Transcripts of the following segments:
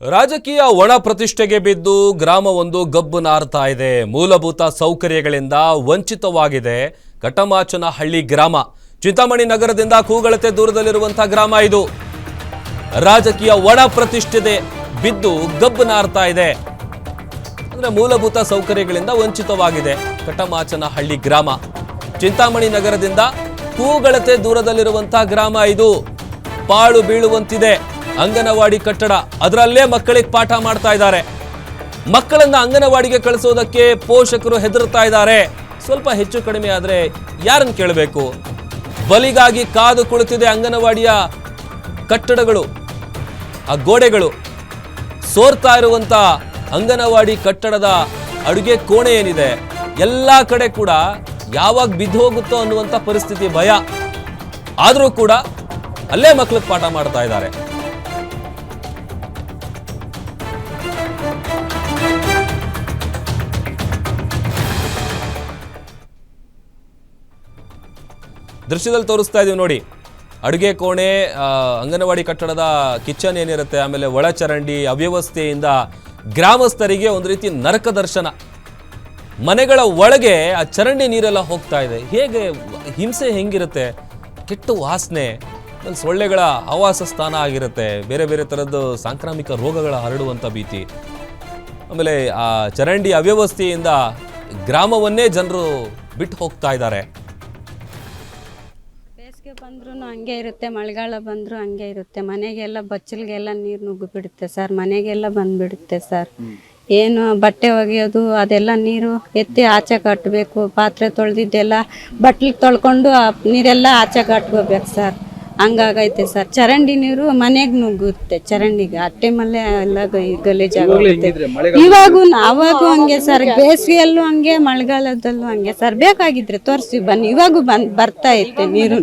ರಾಜಕೀಯ ಒಣ ಪ್ರತಿಷ್ಠೆಗೆ ಬಿದ್ದು ಗ್ರಾಮವೊಂದು ಗಬ್ಬು ನಾರ್ತಾ ಇದೆ. ಮೂಲಭೂತ ಸೌಕರ್ಯಗಳಿಂದ ವಂಚಿತವಾಗಿದೆ ಕಟಮಾಚನಹಳ್ಳಿ ಗ್ರಾಮ. ಚಿಂತಾಮಣಿ ನಗರದಿಂದ ಕೂಗಳತೆ ದೂರದಲ್ಲಿರುವಂತಹ ಗ್ರಾಮ ಇದು. ರಾಜಕೀಯ ಒಣ ಪ್ರತಿಷ್ಠೆ ಬಿದ್ದು ಗಬ್ಬು ನಾರ್ತಾ ಇದೆ. ಅಂದ್ರೆ ಮೂಲಭೂತ ಸೌಕರ್ಯಗಳಿಂದ ವಂಚಿತವಾಗಿದೆ ಕಟಮಾಚನಹಳ್ಳಿ ಗ್ರಾಮ. ಚಿಂತಾಮಣಿ ನಗರದಿಂದ ಕೂಗಳತೆ ದೂರದಲ್ಲಿರುವಂತಹ ಗ್ರಾಮ ಇದು. ಪಾಳು ಬೀಳುವಂತಿದೆ. ಅಂಗನವಾಡಿ ಕಟ್ಟಡ, ಅದರಲ್ಲೇ ಮಕ್ಕಳಿಗೆ ಪಾಠ ಮಾಡ್ತಾ ಇದ್ದಾರೆ. ಮಕ್ಕಳನ್ನ ಅಂಗನವಾಡಿಗೆ ಕಳಿಸೋದಕ್ಕೆ ಪೋಷಕರು ಹೆದರ್ತಾ ಇದ್ದಾರೆ. ಸ್ವಲ್ಪ ಹೆಚ್ಚು ಕಡಿಮೆ ಆದರೆ ಯಾರನ್ನು ಕೇಳಬೇಕು? ಬಲಿಗಾಗಿ ಕಾದು ಕುಳಿತಿದೆ ಅಂಗನವಾಡಿಯ ಕಟ್ಟಡಗಳು, ಆ ಗೋಡೆಗಳು. ಸೋರ್ತಾ ಇರುವಂತ ಅಂಗನವಾಡಿ ಕಟ್ಟಡದ ಅಡುಗೆ ಕೋಣೆ ಏನಿದೆ, ಎಲ್ಲ ಕಡೆ ಕೂಡ ಯಾವಾಗ ಬಿದ್ದು ಹೋಗುತ್ತೋ ಅನ್ನುವಂಥ ಪರಿಸ್ಥಿತಿ ಭಯ. ಆದರೂ ಕೂಡ ಅಲ್ಲೇ ಮಕ್ಕಳಿಗೆ ಪಾಠ ಮಾಡ್ತಾ ಇದ್ದಾರೆ. ದೃಶ್ಯದಲ್ಲಿ ತೋರಿಸ್ತಾ ಇದೀವಿ ನೋಡಿ. ಅಡುಗೆ ಕೋಣೆ ಅಂಗನವಾಡಿ ಕಟ್ಟಡದ ಕಿಚನ್ ಏನಿರುತ್ತೆ, ಆಮೇಲೆ ಒಳಚರಂಡಿ ಅವ್ಯವಸ್ಥೆಯಿಂದ ಗ್ರಾಮಸ್ಥರಿಗೆ ಒಂದು ರೀತಿ ನರಕ ದರ್ಶನ. ಮನೆಗಳ ಒಳಗೆ ಆ ಚರಂಡಿ ನೀರೆಲ್ಲ ಹೋಗ್ತಾ ಇದೆ. ಹೇಗೆ, ಹಿಂಸೆ ಹೆಂಗಿರುತ್ತೆ? ಕೆಟ್ಟ ವಾಸನೆ. ಆಮೇಲೆ ಸೊಳ್ಳೆಗಳ ಆವಾಸ ಸ್ಥಾನ ಆಗಿರುತ್ತೆ. ಬೇರೆ ಬೇರೆ ಥರದ್ದು ಸಾಂಕ್ರಾಮಿಕ ರೋಗಗಳ ಹರಡುವಂಥ ಭೀತಿ. ಆಮೇಲೆ ಆ ಚರಂಡಿ ಅವ್ಯವಸ್ಥೆಯಿಂದ ಗ್ರಾಮವನ್ನೇ ಜನರು ಬಿಟ್ಟು ಹೋಗ್ತಾ ಇದ್ದಾರೆ. ಬೇಸಿಗೆ ಬಂದ್ರೂ ಹಂಗೆ ಇರುತ್ತೆ, ಮಳೆಗಾಲ ಬಂದರೂ ಹಂಗೆ ಇರುತ್ತೆ. ಮನೆಗೆಲ್ಲ ಬಚ್ಚಲಿಗೆಲ್ಲ ನೀರು ನುಗ್ಗಿಬಿಡುತ್ತೆ ಸರ್, ಮನೆಗೆಲ್ಲ ಬಂದುಬಿಡುತ್ತೆ ಸರ್. ಏನು ಬಟ್ಟೆ ಒಗೆಯೋದು, ಅದೆಲ್ಲ ನೀರು ಎತ್ತಿ ಆಚೆ ಕಟ್ಟಬೇಕು. ಪಾತ್ರೆ ತೊಳೆದಿದ್ದೆಲ್ಲ ಬಟ್ಲಿಗೆ ತೊಳ್ಕೊಂಡು ನೀರೆಲ್ಲ ಆಚೆ ಕಟ್ಕೋಬೇಕು ಸರ್. ಹಂಗಾಗೈತೆ ಸರ್. ಚರಂಡಿ ನೀರು ಮನೆಗೆ ನುಗ್ಗುತ್ತೆ. ಚರಂಡಿಗೆ ಆ ಟೈಮಲ್ಲೇ ಎಲ್ಲ ಗಲೀಜಾಗುತ್ತೆ ಇವಾಗೂ ಅವಾಗೂ ಹಂಗೆ ಸರ್. ಬೇಸಿಗೆಯಲ್ಲೂ ಹಂಗೆ ಮಳೆಗಾಲದಲ್ಲೂ ಹಂಗೆ ಸರ್. ಬೇಕಾಗಿದ್ರೆ ತೋರಿಸಿ ಬನ್ನಿ. ಇವಾಗೂ ಬಂದ್ ಬರ್ತಾ ಐತೆ ನೀರು.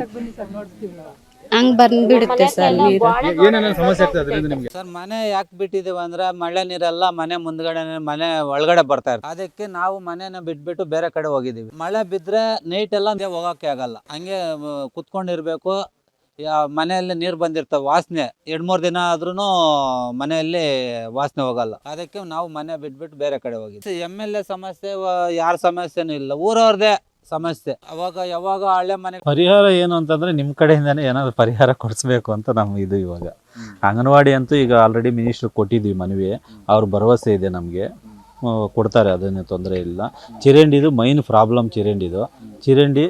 ಹಂಗ್ ಬಂದ್ಬಿಡುತ್ತೆ ಸರ್ ನೀರು. ಏನೇನು ಸಮಸ್ಯೆ ಆಗ್ತದೆ ಅದರಿಂದ ನಿಮ್ಗೆ? ಸರ್ ಮನೆ ಯಾಕೆ ಬಿಟ್ಟಿದೀವಿ ಅಂದ್ರೆ ಮಳೆ ನೀರೆಲ್ಲ ಮನೆ ಮುಂದ್ಗಡೆ ಮನೆ ಒಳಗಡೆ ಬರ್ತಾ ಇರ್ತದೆ ಅದಕ್ಕೆ ನಾವು ಮನೆನ ಬಿಟ್ಬಿಟ್ಟು ಬೇರೆ ಕಡೆ ಹೋಗಿದೀವಿ. ಮಳೆ ಬಿದ್ರೆ ನೈಟ್ ಎಲ್ಲ ಹಂಗೆ ಹೋಗಕ್ಕೆ ಆಗಲ್ಲ. ಹಂಗೆ ಕುತ್ಕೊಂಡಿರ್ಬೇಕು. ಮನೆಯಲ್ಲಿ ನೀರು ಬಂದಿರ್ತವೆ ವಾಸನೆ. ಎರಡು ಮೂರು ದಿನ ಆದ್ರೂ ಮನೆಯಲ್ಲಿ ವಾಸನೆ ಹೋಗಲ್ಲ. ಅದಕ್ಕೆ ನಾವು ಮನೆ ಬಿಟ್ಬಿಟ್ಟು ಬೇರೆ ಕಡೆ ಹೋಗಿದ್ವಿ. ಎಂ ಎಲ್ ಎ ಸಮಸ್ಯೆ ಯಾರ ಸಮಸ್ಯೆನೂ ಇಲ್ಲ. ಊರವ್ರದೇ ಸಮಸ್ಯೆ. ಅವಾಗ ಯಾವಾಗ ಹಳೆ ಮನೆ ಪರಿಹಾರ ಏನು ಅಂತಂದ್ರೆ ನಿಮ್ಮ ಕಡೆಯಿಂದನೇ ಏನಾದ್ರು ಪರಿಹಾರ ಕೊಡಿಸ್ಬೇಕು ಅಂತ ನಮ್ಗೆ ಇದು ಇವಾಗ. ಅಂಗನವಾಡಿ ಅಂತೂ ಈಗ ಆಲ್ರೆಡಿ ಮಿನಿಸ್ಟರ್ ಕೊಟ್ಟಿದ್ವಿ ಮನವಿ ಅವ್ರ ಭರವಸೆ ಇದೆ ನಮಗೆ. ಕೊಡ್ತಾರೆ ಅದನ್ನೇ ತೊಂದರೆ ಇಲ್ಲ. ಚಿರಂಡಿದು ಮೈನ್ ಪ್ರಾಬ್ಲಮ್ ಚಿರಂಡಿದು. ಚಿರಂಡಿ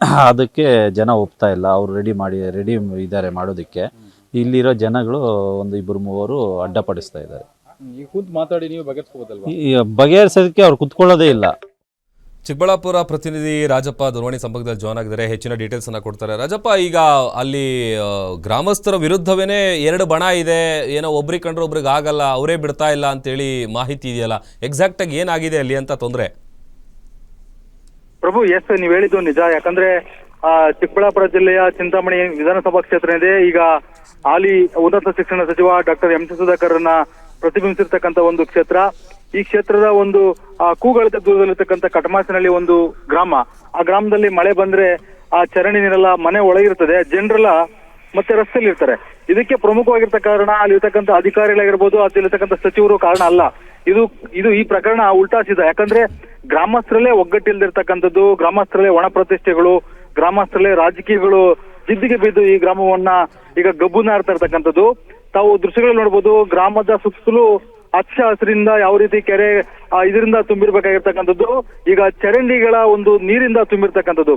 ಅದಕ್ಕೆ ಜನ ಒಪ್ತಾ ಇಲ್ಲ. ಅವ್ರು ರೆಡಿ ಮಾಡಿ ರೆಡಿ ಇದ್ದಾರೆ ಮಾಡೋದಕ್ಕೆ. ಇಲ್ಲಿರೋ ಜನಗಳು ಒಂದು ಇಬ್ಬರು ಮೂವರು ಅಡ್ಡಪಡಿಸ್ತಾ ಇದ್ದಾರೆ. ಈಗ ಕೂತ್ ಮಾತಾಡಿ ನೀವು ಬಗೆಹರಿಸ್ಕೋಬೋದಲ್ವಾ? ಈ ಬಗೆಹರಿಸೋದಕ್ಕೆ ಅವ್ರು ಕುತ್ಕೊಳ್ಳೋದೇ ಇಲ್ಲ. ಚಿಕ್ಕಬಳ್ಳಾಪುರ ಪ್ರತಿನಿಧಿ ರಾಜಪ್ಪ ದೂರವಾಣಿ ಸಂಪರ್ಕದಲ್ಲಿ ಜಾಯ್ನ್ ಆಗಿದ್ದಾರೆ. ಹೆಚ್ಚಿನ ಡೀಟೇಲ್ಸ್ ಅನ್ನ ಕೊಡ್ತಾರೆ. ರಾಜಪ್ಪ ಈಗ ಅಲ್ಲಿ ಆ, ಗ್ರಾಮಸ್ಥರ ವಿರುದ್ಧವೇನೆ ಎರಡು ಬಣ ಇದೆ. ಏನೋ ಒಬ್ರಿಗೆ ಕಂಡ್ರೆ ಒಬ್ರಿಗೆ ಆಗಲ್ಲ ಅವರೇ ಬಿಡ್ತಾ ಇಲ್ಲ ಅಂತೇಳಿ ಮಾಹಿತಿ ಇದೆಯಲ್ಲ. ಎಕ್ಸಾಕ್ಟ್ ಆಗಿ ಏನಾಗಿದೆ ಅಲ್ಲಿ ಅಂತ ತೊಂದರೆ? ಪ್ರಭು ಎಸ್ ನೀವು ಹೇಳಿದ್ದು ನಿಜ. ಯಾಕಂದ್ರೆ ಚಿಕ್ಕಬಳ್ಳಾಪುರ ಜಿಲ್ಲೆಯ ಚಿಂತಾಮಣಿ ವಿಧಾನಸಭಾ ಕ್ಷೇತ್ರ ಇದೆ. ಈಗ ಹಾಲಿ ಉನ್ನತ ಶಿಕ್ಷಣ ಸಚಿವ ಡಾಕ್ಟರ್ ಎಂ ಸಿ ಸುಧಾಕರ್ನ ಪ್ರತಿಬಿಂಬಿಸಿರ್ತಕ್ಕಂಥ ಒಂದು ಕ್ಷೇತ್ರ. ಈ ಕ್ಷೇತ್ರದ ಒಂದು ಆ, ಕೂಗಳತೆ ದೂರದಲ್ಲಿರ್ತಕ್ಕಂಥ ಕಟಮಾಸಿನಲ್ಲಿ ಒಂದು ಗ್ರಾಮ. ಆ ಗ್ರಾಮದಲ್ಲಿ ಮಳೆ ಬಂದ್ರೆ ಆ ಚರಂಡಿ ನೀರೆಲ್ಲ ಮನೆ ಒಳಗಿರ್ತದೆ. ಜನರೆಲ್ಲ ಮತ್ತೆ ರಸ್ತೆಯಲ್ಲಿ ಇರ್ತಾರೆ. ಇದಕ್ಕೆ ಪ್ರಮುಖವಾಗಿರ್ತ ಕಾರಣ ಅಲ್ಲಿರ್ತಕ್ಕಂಥ ಅಧಿಕಾರಿಗಳಾಗಿರ್ಬೋದು ಅಲ್ಲಿರ್ತಕ್ಕಂಥ ಸಚಿವರು ಕಾರಣ ಅಲ್ಲ. ಇದು ಇದು ಈ ಪ್ರಕರಣ ಉಲ್ಟಾ ಸೀದಾ. ಯಾಕಂದ್ರೆ ಗ್ರಾಮಸ್ಥರಲ್ಲೇ ಒಗ್ಗಟ್ಟಿಲ್ದಿರ್ತಕ್ಕಂಥದ್ದು, ಗ್ರಾಮಸ್ಥರಲ್ಲೇ ಒಣ ಪ್ರತಿಷ್ಠೆಗಳು, ಗ್ರಾಮಸ್ಥರಲ್ಲೇ ರಾಜಕೀಯಗಳು ಜಿದ್ದಿಗೆ ಬಿದ್ದು ಈ ಗ್ರಾಮವನ್ನ ಈಗ ಗಬ್ಬು ನಾರ್ತಾ ಇರ್ತಕ್ಕಂಥದ್ದು. ತಾವು ದೃಶ್ಯಗಳಲ್ಲಿ ನೋಡ್ಬೋದು, ಗ್ರಾಮದ ಸುತ್ತಲೂ ಹಚ್ಚ ಹಸಿರಿಂದ ಯಾವ ರೀತಿ ಕೆರೆ ಇದರಿಂದ ತುಂಬಿರ್ಬೇಕಾಗಿರ್ತಕ್ಕಂಥದ್ದು, ಈಗ ಚರಂಡಿಗಳ ಒಂದು ನೀರಿಂದ ತುಂಬಿರ್ತಕ್ಕಂಥದ್ದು.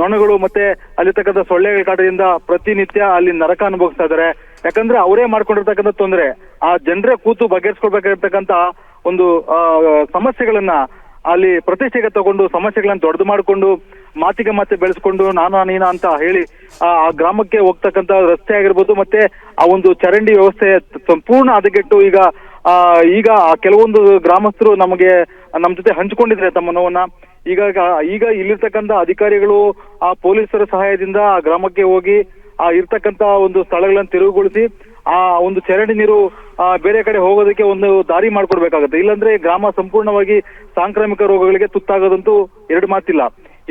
ನೊಣಗಳು ಮತ್ತೆ ಅಲ್ಲಿರ್ತಕ್ಕಂಥ ಸೊಳ್ಳೆಗಳ ಕಾಟದಿಂದ ಪ್ರತಿನಿತ್ಯ ಅಲ್ಲಿ ನರಕ ಅನುಭವಿಸ್ತಾ ಇದ್ದಾರೆ ಯಾಕಂದ್ರೆ ಅವರೇ ಮಾಡ್ಕೊಂಡಿರ್ತಕ್ಕಂಥ ತೊಂದರೆ. ಆ ಜನರೇ ಕೂತು ಬಗೆಹರಿಸ್ಕೊಳ್ಬೇಕಾಗಿರ್ತಕ್ಕಂಥ ಒಂದು ಸಮಸ್ಯೆಗಳನ್ನ ಅಲ್ಲಿ ಪ್ರತಿಷ್ಠೆಗೆ ತಗೊಂಡು, ಸಮಸ್ಯೆಗಳನ್ನ ದೊಡ್ಡದು ಮಾಡಿಕೊಂಡು, ಮಾತಿಗೆ ಮತ್ತೆ ಬೆಳೆಸ್ಕೊಂಡು, ನಾನು ನೀನ ಅಂತ ಹೇಳಿ ಆ ಗ್ರಾಮಕ್ಕೆ ಹೋಗ್ತಕ್ಕಂಥ ರಸ್ತೆ ಆಗಿರ್ಬೋದು, ಮತ್ತೆ ಆ ಒಂದು ಚರಂಡಿ ವ್ಯವಸ್ಥೆ ಸಂಪೂರ್ಣ ಹದಗೆಟ್ಟು ಈಗ ಈಗ ಆ ಕೆಲವೊಂದು ಗ್ರಾಮಸ್ಥರು ನಮಗೆ, ನಮ್ಮ ಜೊತೆ ಹಂಚಿಕೊಂಡಿದ್ರೆ ತಮ್ಮ ನೋವನ್ನ. ಈಗ ಈಗ ಇಲ್ಲಿರ್ತಕ್ಕಂಥ ಅಧಿಕಾರಿಗಳು ಆ ಪೊಲೀಸರ ಸಹಾಯದಿಂದ ಆ ಗ್ರಾಮಕ್ಕೆ ಹೋಗಿ ಆ ಇರ್ತಕ್ಕಂತ ಒಂದು ಸ್ಥಳಗಳನ್ನ ತೆರವುಗೊಳಿಸಿ, ಆ ಒಂದು ಚರಂಡಿ ನೀರು ಬೇರೆ ಕಡೆ ಹೋಗೋದಕ್ಕೆ ಒಂದು ದಾರಿ ಮಾಡ್ಕೊಡ್ಬೇಕಾಗತ್ತೆ. ಇಲ್ಲಾಂದ್ರೆ ಗ್ರಾಮ ಸಂಪೂರ್ಣವಾಗಿ ಸಾಂಕ್ರಾಮಿಕ ರೋಗಗಳಿಗೆ ತುತ್ತಾಗೋದಂತೂ ಎರಡು ಮಾತಿಲ್ಲ.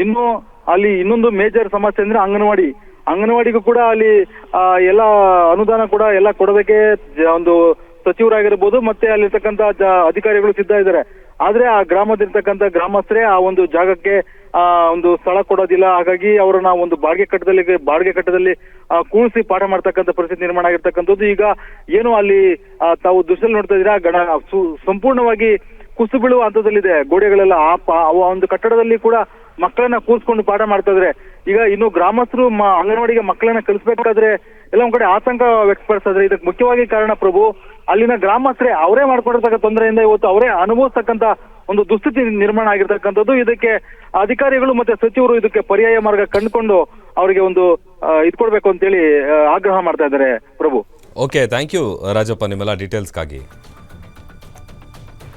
ಇನ್ನು ಅಲ್ಲಿ ಇನ್ನೊಂದು ಮೇಜರ್ ಸಮಸ್ಯೆ ಅಂದ್ರೆ ಅಂಗನವಾಡಿ. ಅಂಗನವಾಡಿಗೂ ಕೂಡ ಅಲ್ಲಿ ಎಲ್ಲ ಅನುದಾನ ಕೂಡ ಎಲ್ಲ ಕೊಡೋದಕ್ಕೆ ಒಂದು ಸಚಿವರಾಗಿರ್ಬೋದು, ಮತ್ತೆ ಅಲ್ಲಿರ್ತಕ್ಕಂತ ಅಧಿಕಾರಿಗಳು ಸಿದ್ಧ ಇದ್ದಾರೆ. ಆದ್ರೆ ಆ ಗ್ರಾಮದಲ್ಲಿರ್ತಕ್ಕಂತ ಗ್ರಾಮಸ್ಥರೇ ಆ ಒಂದು ಜಾಗಕ್ಕೆ, ಆ ಒಂದು ಸ್ಥಳ ಕೊಡೋದಿಲ್ಲ. ಹಾಗಾಗಿ ಅವರನ್ನ ಒಂದು ಬಾಡಿಗೆ ಕಟ್ಟದಲ್ಲಿ ಬಾಡಿಗೆ ಕಟ್ಟದಲ್ಲಿ ಕೂಡಿಸಿ ಪಾಠ ಮಾಡ್ತಕ್ಕಂತ ಪರಿಸ್ಥಿತಿ ನಿರ್ಮಾಣ ಆಗಿರ್ತಕ್ಕಂಥದ್ದು. ಈಗ ಏನು ಅಲ್ಲಿ ತಾವು ದೃಶ್ಯದಲ್ಲಿ ನೋಡ್ತಾ ಇದ್ದೀರಾ, ಗಣ ಸಂಪೂರ್ಣವಾಗಿ ಕುಸು ಬೀಳುವ ಹಂತದಲ್ಲಿದೆ. ಗೋಡೆಗಳೆಲ್ಲ ಆ ಒಂದು ಕಟ್ಟಡದಲ್ಲಿ ಕೂಡ ಮಕ್ಕಳನ್ನ ಕೂರಿಸ್ಕೊಂಡು ಪಾಠ ಮಾಡ್ತಾ ಇದ್ರೆ, ಈಗ ಇನ್ನು ಗ್ರಾಮಸ್ಥರು ಅಂಗನವಾಡಿಗೆ ಮಕ್ಕಳನ್ನ ಕಲಿಸ್ಬೇಕಾದ್ರೆ ಎಲ್ಲ ಒಂದ್ ಕಡೆ ಆತಂಕ ವ್ಯಕ್ತಪಡಿಸಿದ್ರೆ ಇದಕ್ಕೆ ಮುಖ್ಯವಾಗಿ ಕಾರಣ ಪ್ರಭು, ಅಲ್ಲಿನ ಗ್ರಾಮಸ್ಥರೇ ಅವರೇ ಮಾಡ್ಕೊಂಡಿರ್ತಕ್ಕ ತೊಂದರೆಯಿಂದ ಇವತ್ತು ಅವರೇ ಅನುಭವಿಸ್ತಕ್ಕಂತ ಒಂದು ದುಸ್ಥಿತಿ ನಿರ್ಮಾಣ ಆಗಿರ್ತಕ್ಕಂಥದ್ದು. ಇದಕ್ಕೆ ಅಧಿಕಾರಿಗಳು ಮತ್ತೆ ಸಚಿವರು ಇದಕ್ಕೆ ಪರ್ಯಾಯ ಮಾರ್ಗ ಕಂಡುಕೊಂಡು ಅವರಿಗೆ ಒಂದು ಇದ್ ಕೊಡ್ಬೇಕು ಅಂತೇಳಿ ಆಗ್ರಹ ಮಾಡ್ತಾ ಇದ್ದಾರೆ Prabhu. Okay thank you Rajappa, ನಿಮ್ಮೆಲ್ಲ ಡೀಟೇಲ್ಸ್ಗಾಗಿ